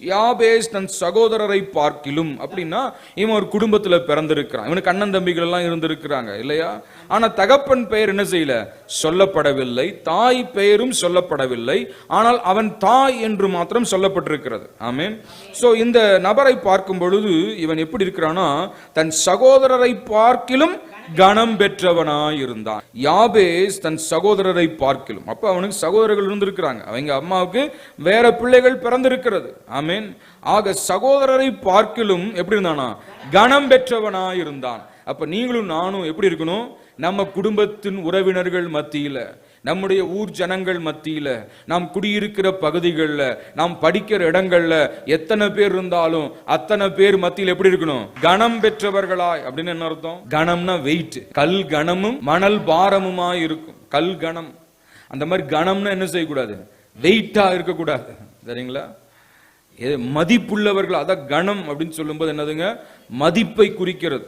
யாபேஸ் தன் சகோதரரை பார்க்கிலும் அப்படின்னா இவன் ஒரு குடும்பத்துல பிறந்திருக்கிறான். இவனுக்கு அண்ணன் தம்பிகள் எல்லாம் இருந்திருக்கிறாங்க இல்லையா? ஆனா தகப்பன் பெயர் என்ன செய்யல? சொல்லப்படவில்லை. தாய் பெயரும் சொல்லப்படவில்லை. ஆனால் அவன் தாய் என்று மாத்திரம் சொல்லப்பட்டிருக்கிறது. ஆமென். சோ இந்த நபரை பார்க்கும் பொழுது இவன் எப்படி இருக்கிறானா? தன் சகோதரரை பார்க்கிலும் கணம் பெற்றவனாய் இருந்தான் யாபேஸ் தன் சகோதரரை பார்க்கிலும். அப்ப அவனுக்கு சகோதரர்கள் இருந்திருக்கிறாங்க. அவங்க அம்மாவுக்கு வேற பிள்ளைகள் பிறந்திருக்கிறது. ஆமீன். ஆக சகோதரரை பார்க்கிலும் எப்படி இருந்தானா? கணம் பெற்றவனாய் இருந்தான் அப்ப நீங்களும் நானும் எப்படி இருக்கணும்? நம்ம குடும்பத்தின் உறவினர்கள் மத்தியில. நம்முடைய ஊர் ஜனங்கள் மத்தியில் நாம் குடியிருக்கிற பகுதிகளில் நாம் படிக்கிற இடங்கள்ல எத்தனை பேர் இருந்தாலும் அத்தனை பேர் மத்தியில் எப்படி இருக்கணும்? கணம் பெற்றவர்களாய் அப்படின்னு என்ன அர்த்தம்? கணம்னா வெயிட் கல் கணமும் மணல் பாரமுமாய் இருக்கும். கல் கணம். அந்த மாதிரி கணம்னா என்ன செய்யக்கூடாது? வெயிட்டா இருக்கக்கூடாது. சரிங்களா? மதிப்புள்ளவர்கள் அதான் கணம் அப்படின்னு சொல்லும்போது என்னதுங்க? மதிப்பை குறிக்கிறது.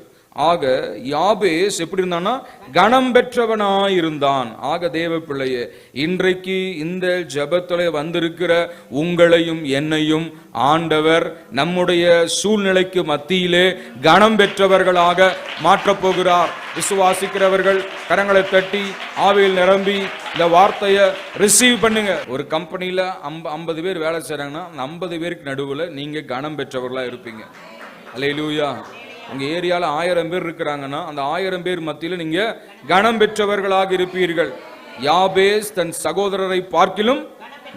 ஆக யாபேஸ் எப்படி இருந்தான்னா கணம் பெற்றவனாய் இருந்தான் ஆக தேவ பிள்ளையே இன்றைக்கு இந்த ஜெபத்துல வந்திருக்கிற உங்களையும் என்னையும் ஆண்டவர் நம்முடைய சூழ்நிலைக்கு மத்தியிலே கணம் பெற்றவர்களாக மாற்றப் போகிறார். விசுவாசிக்கிறவர்கள் கரங்களை தட்டி ஆவியில் நிரம்பி இந்த வார்த்தையை ரிசீவ் பண்ணுங்க. ஒரு கம்பெனியில அம்ப ஐம்பது பேர் வேலை செய்றாங்கன்னா அந்த ஐம்பது பேருக்கு நடுவில் நீங்க கணம் பெற்றவர்களா இருப்பீங்க. அல்லேலூயா உங்க ஏரியால ஆயிரம் பேர் இருக்கிறாங்கன்னா அந்த ஆயிரம் பேர் மத்தியில் நீங்கள் கனம் பெற்றவர்களாக இருப்பீர்கள். யாபேஸ் தன் சகோதரரை பார்க்கிலும்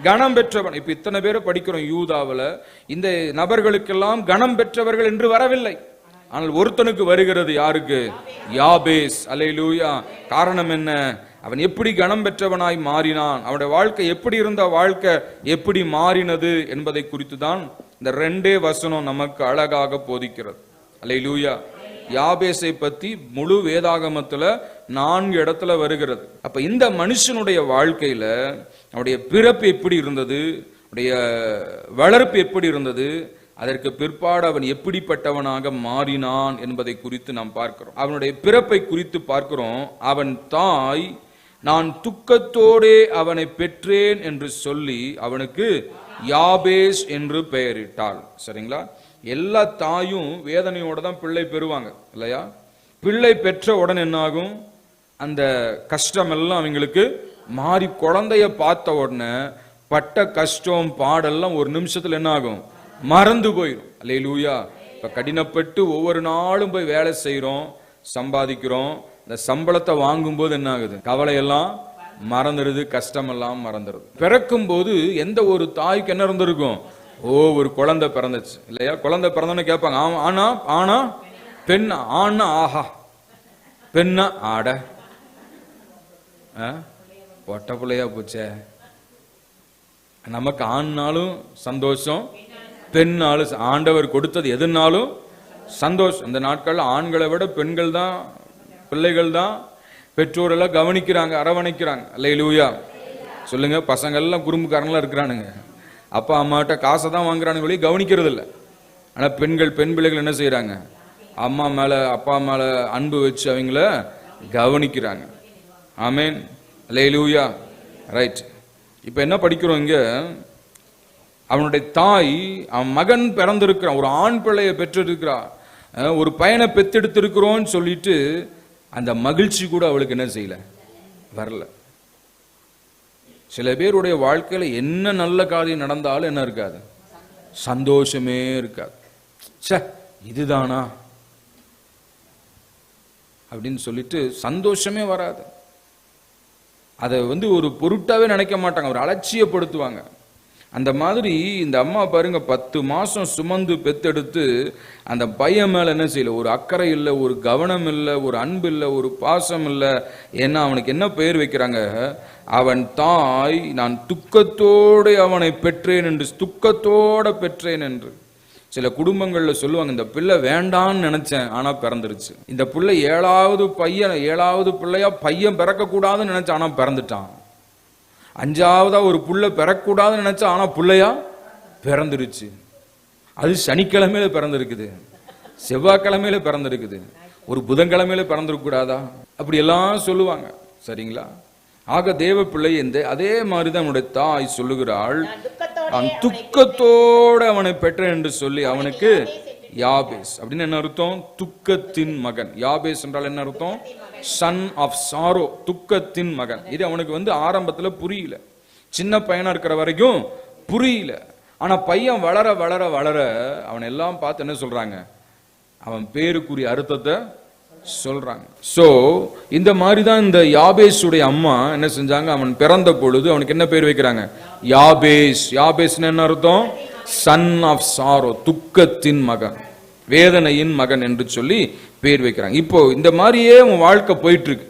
கனம் பெற்றவன். இப்போ இத்தனை பேரை படிக்கிறோம் யூதாவில். இந்த நபர்களுக்கெல்லாம் கனம் பெற்றவர்கள் என்று வரவில்லை. ஆனால் ஒருத்தனுக்கு வருகிறது யாருக்கு? யாபேஸ். அல்லேலூயா. காரணம் என்ன? அவன் எப்படி கனம் பெற்றவனாய் மாறினான்? அவனுடைய வாழ்க்கை எப்படி இருந்த? வாழ்க்கை எப்படி மாறினது என்பதை குறித்து தான் இந்த ரெண்டே வசனம் நமக்கு அழகாக போதிக்கிறது. அல்லேலூயா யாபேஸை பத்தி முழு வேதாகமத்துல நான்கு இடத்துல வருகிறது. அப்ப இந்த மனுஷனுடைய வாழ்க்கையில அவனுடைய பிறப்பு எப்படி இருந்தது? அவனுடைய வளர்ப்பு எப்படி இருந்தது? அதற்கு பிற்பாடு அவன் எப்படிப்பட்டவனாக மாறினான் என்பதை குறித்து நாம் பார்க்கிறோம். அவனுடைய பிறப்பை குறித்து பார்க்கிறோம். அவன் தாய் நான் துக்கத்தோடே அவனை பெற்றேன் என்று சொல்லி அவனுக்கு யாபேஸ் என்று பெயரிட்டாள். சரிங்களா? எல்லா தாயும் வேதனையோட தான் பிள்ளை பெறுவாங்க இல்லையா? பிள்ளை பெற்ற உடனே என்னாகும்? அந்த கஷ்டம் எல்லாம் அவங்களுக்கு மாறி குழந்தைய பார்த்த உடனே பட்ட கஷ்டம் பாடெல்லாம் ஒரு நிமிஷத்தில் என்ன ஆகும் மறந்து போயிடும் அல்லேலூயா. இப்போ கடினப்பட்டு ஒவ்வொரு நாளும் போய் வேலை செய்கிறோம் சம்பாதிக்கிறோம். இந்த சம்பளத்தை வாங்கும்போது என்ன ஆகுது கவலையெல்லாம் மறந்துடுது கஷ்டமெல்லாம் மறந்துடுது. பிறக்கும் போது எந்த ஒரு தாய்க்கு என்ன இருந்திருக்கும்? ஓ ஒரு குழந்தை பிறந்துச்சு. இல்லையா? குழந்தை பிறந்தோன்னு கேட்பாங்க. ஆனா ஆனா பெண் ஆனா ஆஹா. பெண்ணா ஆட. ஆ? பொட்ட பிள்ளையா போச்சே. நமக்கு ஆண்னாலும் சந்தோஷம் பெண்ணாலும் ஆண்டவர் கொடுத்தது எதுனாலும் சந்தோஷம். இந்த நாட்களில் ஆண்களை விட பெண்கள் தான் பிள்ளைகள் தான் பெற்றோரெல்லாம் கவனிக்கிறாங்க அரவணைக்கிறாங்க. அல்லையிலூயா சொல்லுங்க பசங்கள்லாம் குறும்புக்காரங்களாம் இருக்கிறானுங்க. அப்பா அம்மாட்ட காசை தான் வாங்குறானுங்க சொல்லி கவனிக்கிறது இல்லை ஆனால் பெண்கள் பெண் பிள்ளைகள் என்ன செய்கிறாங்க அம்மா மேலே அப்பா மேலே அன்பு வச்சு அவங்கள கவனிக்கிறாங்க. ஆமேன். அல்லேலூயா. ரைட் இப்போ என்ன படிக்கிறோம் இங்கே? அவனுடைய தாய் அவன் மகன் பிறந்திருக்கிறான். ஒரு ஆண் பிள்ளையை பெற்றிருக்கிறா ஒரு பையனை பெத்தெடுத்திருக்கிறோன்னு சொல்லிட்டு அந்த மகிழ்ச்சி கூட அவளுக்கு என்ன செய்யல? வரல. சில பேருடைய வாழ்க்கையில் என்ன நல்ல காரியம் நடந்தாலும் என்ன இருக்காது? சந்தோஷமே இருக்காது. ச்சே இதுதானா? அப்படின்னு சொல்லிட்டு சந்தோஷமே வராது. அதை வந்து ஒரு பொருட்டாவே நினைக்க மாட்டாங்க. ஒரு அலட்சியப்படுத்துவாங்க. அந்த மாதிரி இந்த அம்மா பாருங்க பத்து மாசம் சுமந்து பெத்தெடுத்து அந்த பையன் மேல என்ன செய்யல? ஒரு அக்கறை இல்லை ஒரு கவனம் இல்லை ஒரு அன்பு இல்லை ஒரு பாசம் இல்லை. ஏன்னா அவனுக்கு என்ன பெயர் வைக்கிறாங்க? அவன் தாய் நான் துக்கத்தோடு அவனை பெற்றேன் என்று துக்கத்தோட பெற்றேன் என்று. சில குடும்பங்களில் சொல்லுவாங்க இந்த பிள்ளை வேண்டான்னு நினைச்சேன் ஆனால் பிறந்துருச்சு. இந்த பிள்ளை ஏழாவது பையன் ஏழாவது பிள்ளையா பையன் பிறக்கக்கூடாதுன்னு நினச்சேன் நினைச்சேன் பிறந்துட்டான். அஞ்சாவதா ஒரு புள்ள பிறக்கக்கூடாதுன்னு நினைச்சா ஆனா புள்ளையா பிறந்துருச்சு. அது சனிக்கிழமையில பிறந்திருக்குது. செவ்வாய்க்கிழமையில பிறந்திருக்குது. ஒரு புதன்கிழமையில பிறந்திருக்க கூடாதா அப்படி எல்லாம் சொல்லுவாங்க. சரிங்களா? ஆக தேவ பிள்ளை எந்த அதே மாதிரிதான் நம்முடைய தாய் சொல்லுகிறாள். நான் துக்கத்தோட அவன் துக்கத்தோடு அவனை பெற்றேன் என்று சொல்லி அவனுக்கு யாபேஸ். அப்படின்னு என்ன அர்த்தம்? துக்கத்தின் மகன். யாபேஸ் என்றால் என்ன அர்த்தம்? சன் ஆஃப் சாரோ துக்கத்தின் மகன். இது அவனுக்கு வந்து ஆரம்பத்துல புரியல. சின்ன பையனா இருக்கிற வரைக்கும் புரியல. ஆனா பையன் வளர வளர வளர அவன் எல்லாம் பார்த்து என்ன சொல்றாங்க? அவன் பேருக்குரிய அர்த்தத்தை சொல்றாங்க. சோ இந்த மாதிரி தான் இந்த யாபேஸுடைய அம்மா என்ன செஞ்சாங்க? அவன் பிறந்த பொழுது அவனுக்கு என்ன பேர் வைக்கிறாங்க? யாபேஸ். யாபேஸ்னு என்ன அர்த்தம்? சன் ஆஃப் சாரோ துக்கத்தின் மகன் வேதனையின் மகன் என்று சொல்லி பேர் வைக்கிறாங்க. இப்போ இந்த மாதிரியே அவன் வாழ்க்கை போயிட்டு இருக்கு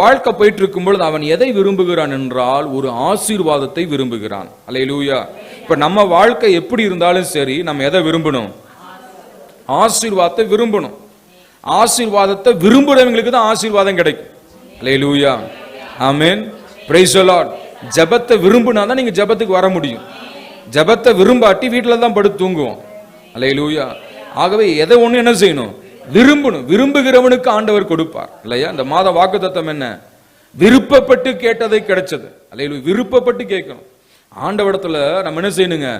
வாழ்க்கை போயிட்டு இருக்கும் பொழுது அவன் எதை விரும்புகிறான் என்றால் ஒரு ஆசீர்வாதத்தை விரும்புகிறான். அல்லேலூயா இப்ப நம்ம வாழ்க்கை எப்படி இருந்தாலும் சரி நம்ம எதை விரும்பணும்? ஆசீர்வாதத்தை விரும்பணும். ஆசீர்வாதத்தை விரும்புறவங்களுக்கு தான் ஆசீர்வாதம் கிடைக்கும். அல்லேலூயா ஆமென் பிரைஸ் ஜபத்தை ஜெபத்தை விரும்புனா தான் நீங்க ஜெபத்துக்கு வர முடியும். ஜெபத்தை விரும்பாட்டி வீட்டில் தான் படுத்து தூங்குவோம். அல்லேலூயா. ஆகவே எதை ஒன்று என்ன செய்யணும்? விரும்பணும். விரும்புகிறவனுக்கு ஆண்டவர் கொடுப்பார். இல்லையா? இந்த மாத வாக்குத்தத்தம் என்ன? விருப்பப்பட்டு கேட்டதை கிடைச்சது. அல்லையா விருப்பப்பட்டு கேட்கணும். ஆண்டவடத்தில் நம்ம என்ன செய்யணுங்க?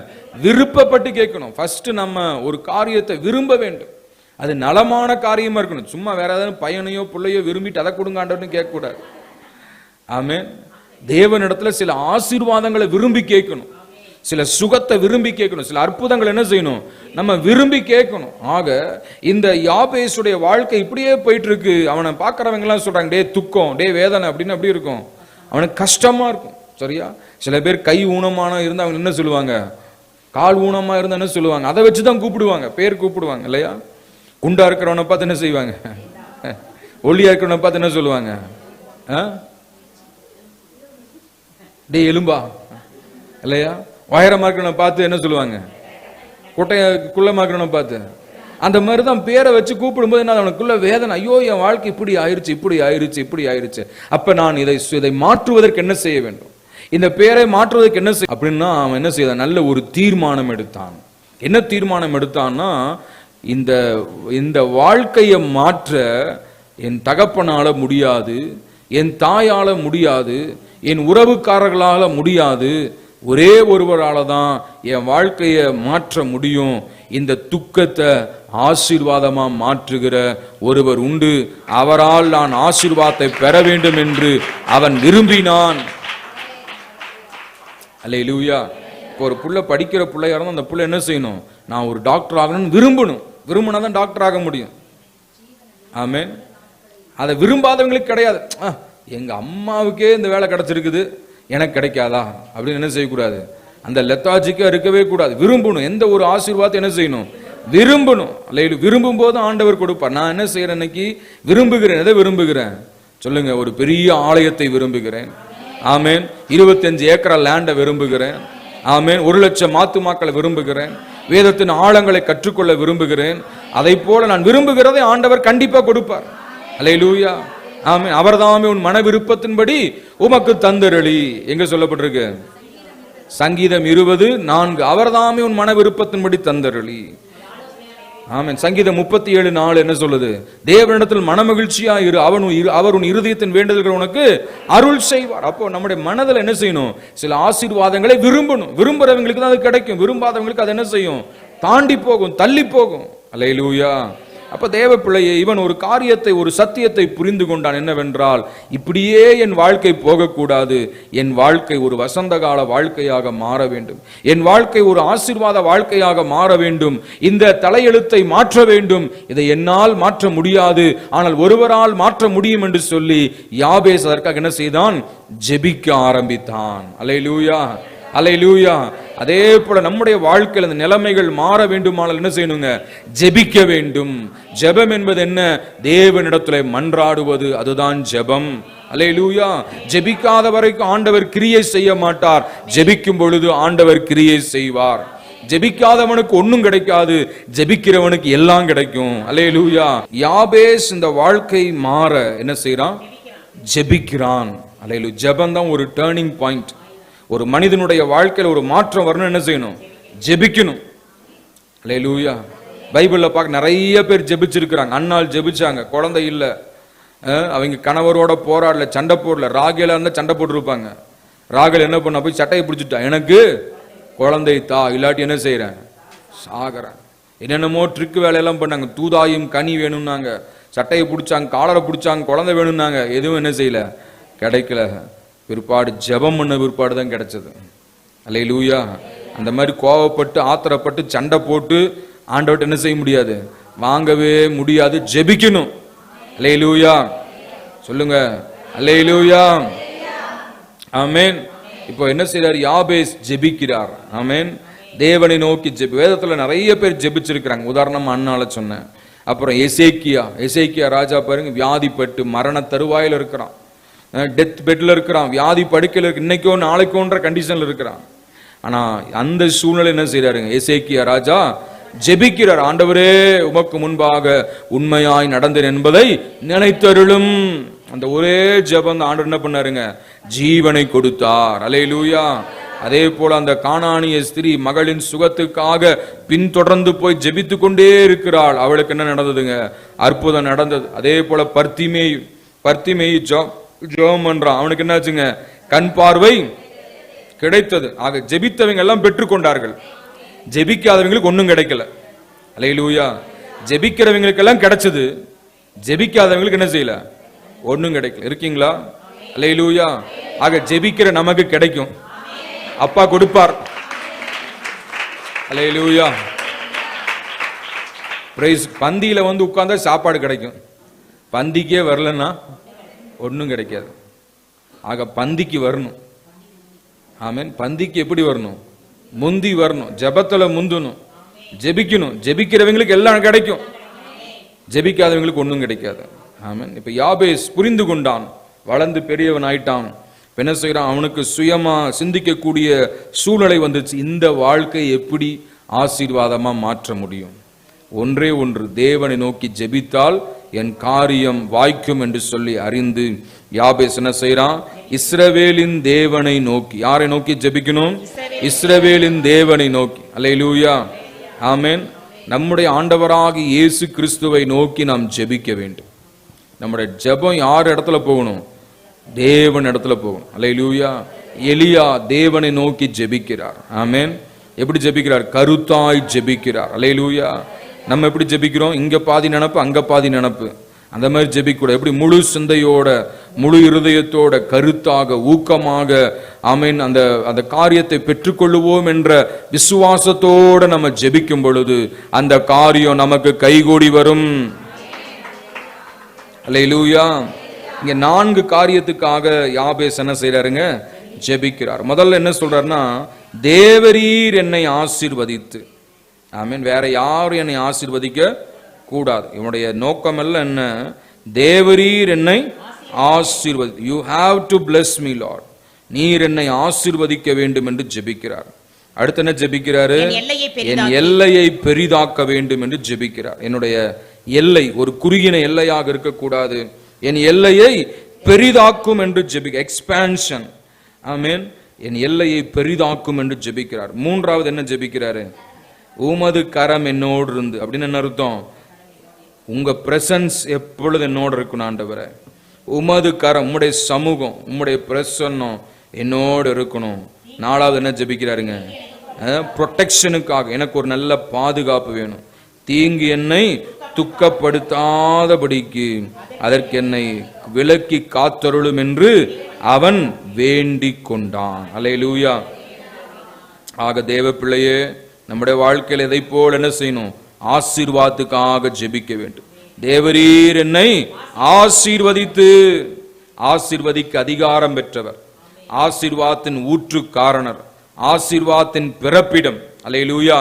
விருப்பப்பட்டு கேட்கணும். ஃபர்ஸ்ட் நம்ம ஒரு காரியத்தை விரும்ப வேண்டும். அது நலமான காரியமாக இருக்கணும். சும்மா வேற ஏதாவது பையனையோ பிள்ளையோ விரும்பிட்டு அதை கொடுங்க ஆண்டவர்னு கேட்கக்கூடாது. ஆமே தேவனிடத்துல சில ஆசீர்வாதங்களை விரும்பி கேட்கணும். சில சுகத்தை விரும்பி கேட்கணும் சில அற்புதங்கள் என்ன செய்யணும்? நம்ம விரும்பி கேட்கணும். ஆக இந்த யாபேசுடைய வாழ்க்கை இப்படியே போயிட்டு இருக்கு அவனை பார்க்குறவங்கலாம் சொல்கிறாங்க டே துக்கம் டே வேதனை அப்படின்னு அப்படி இருக்கும். அவனுக்கு கஷ்டமாக இருக்கும். சரியா? சில பேர் கை ஊனமான இருந்தால் அவங்க என்ன சொல்லுவாங்க? கால் ஊனமாக இருந்தால் என்ன சொல்லுவாங்க? அதை வச்சு தான் கூப்பிடுவாங்க. பேர் கூப்பிடுவாங்க இல்லையா? குண்டா இருக்கிறவனை பார்த்து என்ன செய்வாங்க? ஒல்லியா இருக்கிறவனை பார்த்து என்ன சொல்லுவாங்க? ஆ? டேய் எலும்பா இல்லையா? உயரமா இருக்கிறவனை பார்த்து என்ன சொல்லுவாங்க? குட்டைய குள்ளமா இருக்கிறவனை பார்த்து. அந்த மாதிரி தான் பேரை வச்சு கூப்பிடும்போது என்ன அவனுக்குள்ள வேதனை. ஐயோ என் வாழ்க்கை இப்படி ஆயிருச்சு இப்படி ஆயிருச்சு இப்படி ஆயிருச்சு. அப்ப நான் இதை இதை மாற்றுவதற்கு என்ன செய்ய வேண்டும்? இந்த பேரை மாற்றுவதற்கு என்ன செய்ய அப்படின்னா அவன் என்ன செய்தான் நல்ல ஒரு தீர்மானம் எடுத்தான். என்ன தீர்மானம் எடுத்தான்னா இந்த இந்த வாழ்க்கையை மாற்ற என் தகப்பனால முடியாது என் தாயால முடியாது என் உறவுக்காரர்களால முடியாது ஒரே ஒருவரால் தான் என் வாழ்க்கையை மாற்ற முடியும். இந்த துக்கத்தை ஆசீர்வாதமாக மாற்றுகிற ஒருவர் உண்டு. அவரால் நான் ஆசீர்வாதத்தை பெற வேண்டும் என்று அவன் விரும்பினான். அல்லேலூயா. இப்போ ஒரு புள்ள படிக்கிற பிள்ளையா இருந்தால் அந்த பிள்ளை என்ன செய்யணும்? நான் ஒரு டாக்டர் ஆகணும்னு விரும்பணும். விரும்பினா தான் டாக்டர் ஆக முடியும். ஆமென். அதை விரும்பாதவங்களுக்கு கிடையாது. "ஆ, அம்மாவுக்கே இந்த வேலை கிடச்சிருக்குது. எனக்கு கிடைக்காதா? அப்படின்னு என்ன செய்யக்கூடாது? அந்த லெத்தாஜிக்காக இருக்கவே கூடாது. விரும்பணும். எந்த ஒரு ஆசீர்வாதத்தை என்ன செய்யணும்? விரும்பணும். அல்ல விரும்பும் போது ஆண்டவர் கொடுப்பார். நான் என்ன செய்யறேன் இன்னைக்கு? விரும்புகிறேன். எதை விரும்புகிறேன்? சொல்லுங்க ஒரு பெரிய ஆலயத்தை விரும்புகிறேன். ஆமேன். இருபத்தஞ்சு ஏக்கரா லேண்டை விரும்புகிறேன். ஆமேன். ஒரு லட்சம் மாத்து மாக்களை விரும்புகிறேன். வேதத்தின் ஆழங்களை கற்றுக்கொள்ள விரும்புகிறேன். அதை போல நான் விரும்புகிறதை ஆண்டவர் கண்டிப்பாக கொடுப்பார். அல்லேலூயா ஆமென். அவர்தாமே உன் மன விருப்பத்தின்படி உமக்கு தந்தருளி. எங்க சொல்லப்பட்டிருக்கு? சங்கீதம் இருபது நான்கு. அவர்தாமே உன் மன விருப்பத்தின்படி தந்தருளி. ஆமென். சங்கீதம் முப்பத்தி ஏழு நாலு என்ன சொல்லுது? தேவனிடத்தில் மனமகிழ்ச்சியா இரு. அவன் இரு- அவர் உன் இருதயத்தின் வேண்டுதல்கள் உனக்கு அருள் செய்வார். அப்போ நம்முடைய மனதில் என்ன செய்யணும்? சில ஆசீர்வாதங்களை விரும்பணும். விரும்புறவங்களுக்கு தான் அது கிடைக்கும். விரும்பாதவங்களுக்கு அது என்ன செய்யும்? தாண்டி போகும் தள்ளி போகும். அல்லேலூயா. அப்ப தேவ பிள்ளையே இவன் ஒரு காரியத்தை ஒரு சத்தியத்தை புரிந்து கொண்டான் என்னவென்றால் இப்படியே என் வாழ்க்கை போகக்கூடாது. என் வாழ்க்கை ஒரு வசந்த கால வாழ்க்கையாக மாற வேண்டும். என் வாழ்க்கை ஒரு ஆசீர்வாத வாழ்க்கையாக மாற வேண்டும். இந்த தலையெழுத்தை மாற்ற வேண்டும். இதை என்னால் மாற்ற முடியாது. ஆனால் ஒருவரால் மாற்ற முடியும் என்று சொல்லி யாபேஸ் அதற்காக என்ன செய்தான்? ஜெபிக்க ஆரம்பித்தான். அலையிலூயா. லூயா அதே போல நம்முடைய வாழ்க்கையில் அந்த நிலைமைகள் மாற வேண்டுமானால் என்ன செய்யணுங்க? ஜெபிக்க வேண்டும். ஜெபம் என்பது என்ன? தேவனிடத்துல மன்றாடுவது அதுதான் ஜெபம். அலையிலூயா. ஜெபிக்காத வரைக்கும் ஆண்டவர் கிரியை செய்ய மாட்டார். ஜெபிக்கும் பொழுது ஆண்டவர் கிரியை செய்வார். ஜெபிக்காதவனுக்கு ஒன்றும் கிடைக்காது. ஜெபிக்கிறவனுக்கு எல்லாம் கிடைக்கும். அலையலூயா. யாபேஸ் இந்த வாழ்க்கை மாற என்ன செய்யறான் ஜெபிக்கிறான். அலையிலு ஜெபம் தான் ஒரு டேர்னிங் பாயிண்ட் ஒரு மனிதனுடைய வாழ்க்கையில் ஒரு மாற்றம் வரணும் என்ன செய்யணும்? ஜெபிக்கணும். லூயா பைபிளில் பார்க்க நிறைய பேர் ஜெபிச்சிருக்கிறாங்க. அண்ணால் ஜெபிச்சாங்க. குழந்தை இல்லை. அவங்க கணவரோட போராடல சண்டை போடல. ராகேல இருந்தால் சண்டை போட்டிருப்பாங்க. ராகல் என்ன பண்ண? போய் சட்டையை பிடிச்சிட்டா. எனக்கு குழந்தை தா இல்லாட்டி என்ன செய்கிறேன் சாகிறேன். என்னென்னமோ ட்ரிக் வேலையெல்லாம் பண்ணாங்க. தூதாயும் கனி வேணும்னாங்க. சட்டையை பிடிச்சாங்க காலரை பிடிச்சாங்க குழந்தை வேணும்னாங்க. எதுவும் என்ன செய்யல? கிடைக்கல. பிற்பாடு ஜெபம் பண்ண பிற்பாடு தான் கிடைச்சது. அல்ல லூயா அந்த மாதிரி கோவப்பட்டு ஆத்திரப்பட்டு சண்டை போட்டு ஆண்டவர்ட்ட என்ன செய்ய முடியாது? வாங்கவே முடியாது. ஜெபிக்கணும். அல்ல லூயா சொல்லுங்க. அல்ல லூயா ஆமேன். இப்போ என்ன செய்கிறார் யாபேஸ் ஜெபிக்கிறார். ஆமேன். தேவனை நோக்கி ஜெபி. வேதத்தில் நிறைய பேர் ஜெபிச்சிருக்கிறாங்க. உதாரணமாக அண்ணால சொன்னேன். அப்புறம் எசேக்கியா. எசேக்கியா ராஜா பாருங்க வியாதிப்பட்டு மரண தருவாயில் இருக்கிறான். டெத் பெட்டில் இருக்கிறான் வியாதி படுக்கையில் இருக்கு இன்னைக்கோ நாளைக்கோன்ற கண்டிஷனில் இருக்கிறான். ஆனால் அந்த சூழ்நிலை என்ன செய்கிறாருங்க இசைக்கிய ராஜா ஜெபிக்கிறார் ஆண்டவரே உமக்கு முன்பாக உண்மையாய் நடந்தேன் என்பதை நினைத்தருளும். அந்த ஒரே ஜெபம் ஆண்டவர் என்ன பண்ணாருங்க? ஜீவனை கொடுத்தார். அலையிலூயா அதே போல அந்த காணானிய ஸ்திரீ மகளின் சுகத்துக்காக பின்தொடர்ந்து போய் ஜெபித்து கொண்டே இருக்கிறாள். அவளுக்கு என்ன நடந்ததுங்க? அற்புதம் நடந்தது. அதே போல பர்த்திமே பர்த்திமே ஜோ ஜெபம் பண்றான். அவனுக்கு என்னாச்சுங்க? கண் பார்வை கிடைத்தது. ஆக ஜெபித்தவங்க எல்லாம் பெற்றுக்கொண்டார்கள் ஜெபிக்காதவங்களுக்கு ஒன்றும் கிடைக்கல. அலையிலூயா ஜெபிக்கிறவங்களுக்கு எல்லாம் கிடைச்சது. ஜெபிக்காதவங்களுக்கு என்ன செய்யல? ஒன்றும் கிடைக்கல. இருக்கீங்களா? அலையிலூயா ஆக ஜெபிக்கிற நமக்கு கிடைக்கும். அப்பா கொடுப்பார். அலையிலூயா பிரைஸ் பந்தியில் வந்து உட்கார்ந்தா சாப்பாடு கிடைக்கும். பந்திக்கே வரலன்னா ஒன்றும் கிடைக்காது. ஆக பந்திக்கு வரணும். ஆமேன். பந்திக்கு எப்படி வரணும்? முந்தி வரணும். ஜபத்தில் முந்தணும். ஜெபிக்கணும். ஜெபிக்கிறவங்களுக்கு எல்லாம் கிடைக்கும். ஜெபிக்காதவங்களுக்கு ஒன்றும் கிடைக்காது. ஆமேன். இப்போ யாபேஸ் புரிந்து கொண்டான். வளர்ந்து பெரியவன் ஆயிட்டான். என்ன செய்கிறான் அவனுக்கு சுயமாக சிந்திக்கக்கூடிய சூழ்நிலை வந்துச்சு. இந்த வாழ்க்கை எப்படி ஆசீர்வாதமாக மாற்ற முடியும்? ஒன்றே ஒன்று. தேவனை நோக்கி ஜெபித்தால் என் காரியம் வாய்க்கும் என்று சொல்லி அறிந்து யாபேஸ் என்ன செய்யறான் இஸ்ரவேலின் தேவனை நோக்கி. யாரை நோக்கி ஜெபிக்கணும்? இஸ்ரவேலின் தேவனை நோக்கி. அல்லேலூயா. ஆமேன். நம்முடைய ஆண்டவராக இயேசு கிறிஸ்துவை நோக்கி நாம் ஜெபிக்க வேண்டும். நம்முடைய ஜெபம் யார் இடத்துல போகணும்? தேவன் இடத்துல போகணும். அல்லேலூயா. எலியா தேவனை நோக்கி ஜெபிக்கிறார். ஆமென். எப்படி ஜெபிக்கிறார்? கருத்தாய் ஜெபிக்கிறார். லூயா நம்ம எப்படி ஜெபிக்கிறோம்? இங்க பாதி நினப்பு அங்க பாதி நினப்பு. அந்த மாதிரி ஜெபிக்கூட எப்படி முழு சிந்தையோட முழு இருதயத்தோட கருத்தாக ஊக்கமாக ஆமென் அந்த அந்த காரியத்தை பெற்றுக்கொள்ளுவோம் என்ற விசுவாசத்தோட நம்ம ஜெபிக்கும் பொழுது அந்த காரியம் நமக்கு கைகூடி வரும். அல்லேலூயா. இங்க நான்கு காரியத்துக்காக யாபேஸ் என்ன செய்யறாருங்க ஜெபிக்கிறார். முதல்ல என்ன சொல்றாருன்னா தேவரீர் என்னை ஆசீர்வதித்து. ஆமென். வேற யாரும் என்னை ஆசீர்வதிக்க கூடாது. இவனுடைய நோக்கம் எல்லாம் என்ன? தேவரீர் என்னை ஆசீர்வதி you have to bless me Lord நீர் என்னை ஆசீர்வதிக்க வேண்டும் என்று ஜெபிக்கிறார். அடுத்து என்ன ஜெபிக்கிறாரு? என் எல்லையை பெரிதாக்க. வேண்டும் என்று ஜெபிக்கிறார். என்னுடைய எல்லை ஒரு குறுகின எல்லையாக இருக்கக்கூடாது. என் எல்லையை பெரிதாக்கும் என்று ஜெபிக்க எக்ஸ்பான்ஷன் ஆமென். என் எல்லையை பெரிதாக்கும் என்று ஜெபிக்கிறார். மூன்றாவது என்ன ஜெபிக்கிறாரு? உமது கரம் என்னோடு இருந்து அப்படின்னு என்ன அர்த்தம்? உங்க பிரசன்ஸ் எப்பொழுது என்னோடு இருக்கணும் ஆண்டவரை? உமது கரம் உம்முடைய சமூகம் உம்முடைய பிரசன்னம் என்னோடு இருக்கணும். நாலாவது என்ன ஜெபிக்கிறாருங்க? ப்ரொடெக்ஷனுக்காக எனக்கு ஒரு நல்ல பாதுகாப்பு வேணும். தீங்கு என்னை துக்கப்படுத்தாதபடிக்கு அதற்கு என்னை விலக்கி காத்தருளும் என்று அவன் வேண்டிக் கொண்டான் அலையலூயா ஆக தேவ பிள்ளையே நம்முடைய வாழ்க்கையில் எதை போல் என்ன செய்யணும்? ஆசீர்வாதத்துக்காக ஜெபிக்க வேண்டும். தேவரீர் என்னை ஆசீர்வதித்து ஆசீர்வதிக்கு அதிகாரம் பெற்றவர். ஆசீர்வாதத்தின் ஊற்று காரணர் ஆசீர்வாதத்தின் பிறப்பிடம். அலையிலூயா